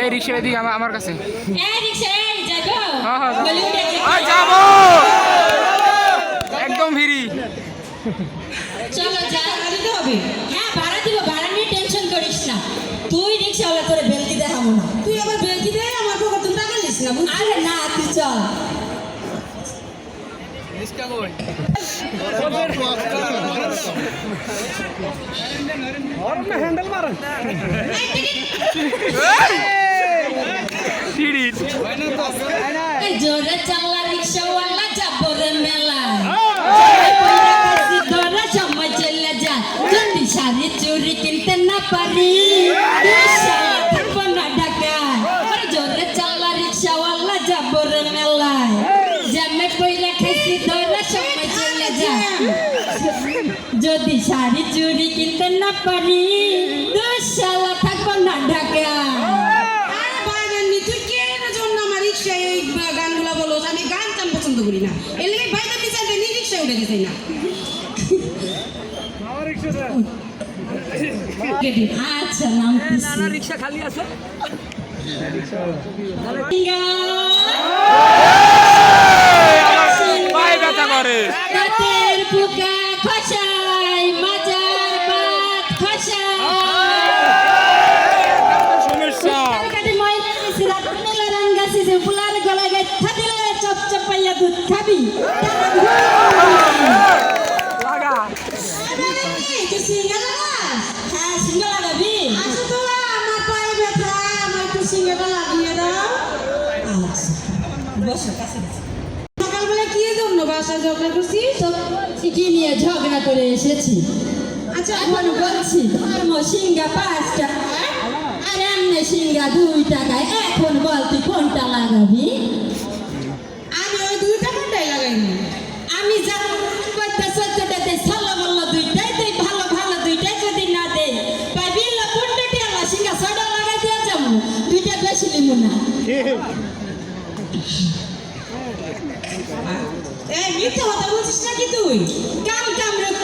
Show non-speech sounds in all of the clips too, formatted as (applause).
এই রিক্সা এদিকে আমার কাছে। এই রিক্সা? এই যাব। একদম ফ্রি চলো যা দিতে হবে। হ্যাঁ ভাড়া দিব ভাড়া নিয়ে টেনশন করিস না। তুই রিক্সাওয়ালা তোরে বেলকি দেখাবো না। তুই আবার বেলকি দে আমার পকেট তুমি টাকা নিস না আরে না তুই চল। সিঁড়ি এই জোরে চাল্লা রিক্সাওয়ালা যাব না পারি শালা থাকব না ঢাকায় আরে বাইরে তুই কে এর জন্য আমার রিক্সায় এই গানগুলো বলো? আমি গান টান পছন্দ করি না। এর লেগে বাইরে বিচার দেয় রিক্সায় উঠে দিতে না। আচ্ছা নামতেছি রিক্সা খালি আছে। করে। বসো। সকালবেলা কি জন্য বাসা ঝগড়া করছিস তো কি নিয়ে ঝগড়া করে এসেছি আচ্ছা এখন বলছি ধর্ম সিঙ্গা পাঁচ টাকা আর এমনি সিঙ্গা দুই টাকায় এখন বলতি কোনটা লাগাবি আমি ওই দুই টাকাটাই লাগাইনি আমি যা সাল্লা বল্লা দুইটাই দেই ভালো ভালো দুইটাই যদি না দেই পাইবি লা কোনটাটি আল্লাহ সিঙ্গা ছয়টা লাগাই দিয়ে যাব দুইটা বেশি লিমু না। (laughs) এই মিথ্যা কথা বলছিস নাকি তুই? কাম কাম রক্ষা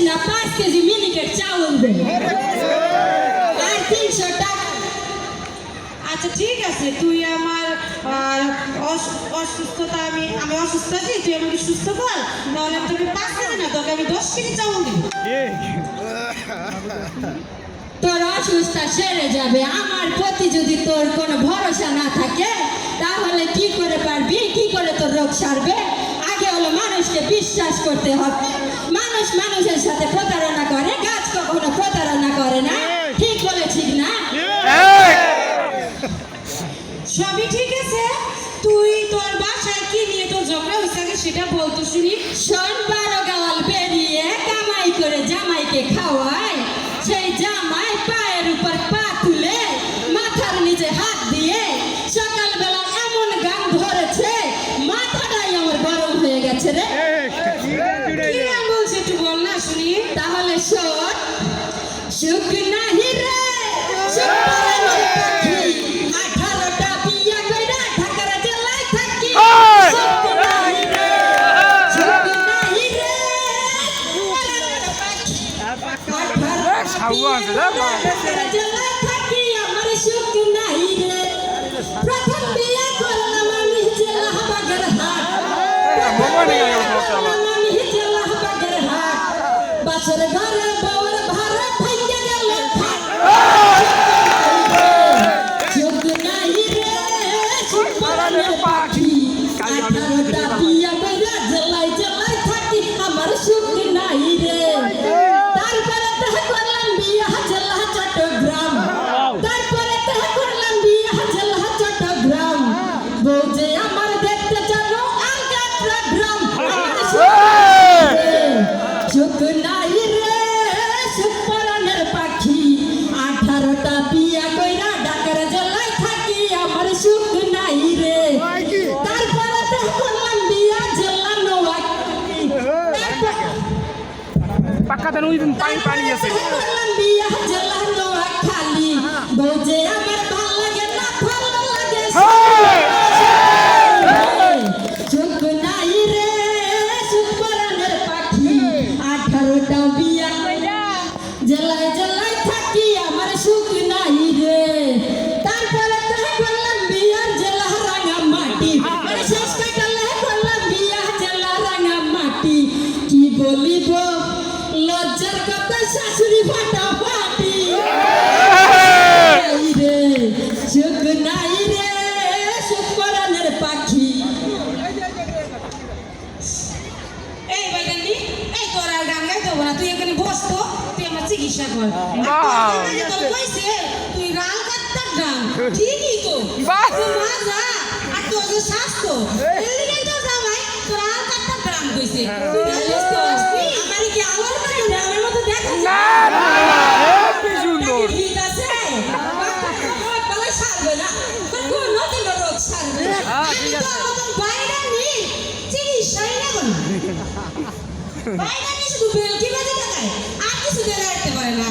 না পাঁচ কেজি মিনিকেট চাউল দে আর তিনশো টাকা আচ্ছা ঠিক আছে তুই আমার অসুস্থতা আমি আমি অসুস্থ আছি তুই আমাকে সুস্থ কর নাহলে আমি তোকে পাঁচ কেজি না তোকে আমি দশ কেজি চাউল দিব তোর অসুস্থ সেরে যাবে আমার প্রতি যদি তোর কোনো ভরসা না থাকে তাহলে কি করে পারবি কি করে তোর রোগ সারবে হলো মানুষকে বিশ্বাস করতে হবে। মানুষ মানুষের সাথে প্রতারণা করে গাছ কখনো প্রতারণা করে না। ঠিক বলে ঠিক না সবই ঠিক আছে? তুই তোর বাসায় কি নিয়ে তোর ঝগড়া হয়েছে সেটা বলতো শুনি। শোন এখানে ওই পানি পানি আছে। হ্যাঁ। হ্যাঁ। শেষ কাটালে করলাম বিয়া জেলা রাঙা মাটি। কি বলিব? লজ্জার কথা শাশুড়ি ফাটা ফাটি। রে সুখ নাই রে পরাণের পাখি। এই বাইগান্ডি এই তোর আর গান গাইতে না তুই এখানে বস তো তুই আমার চিকিৎসা কর। তুই রাল কাটতার গান ঠিকই তো। মা যা আর তোর স্বাস্থ্য বাইগান্ডি শুধু বেলকি বাজে থাকায় আর কিছু দিয়ে রাখতে পারে না।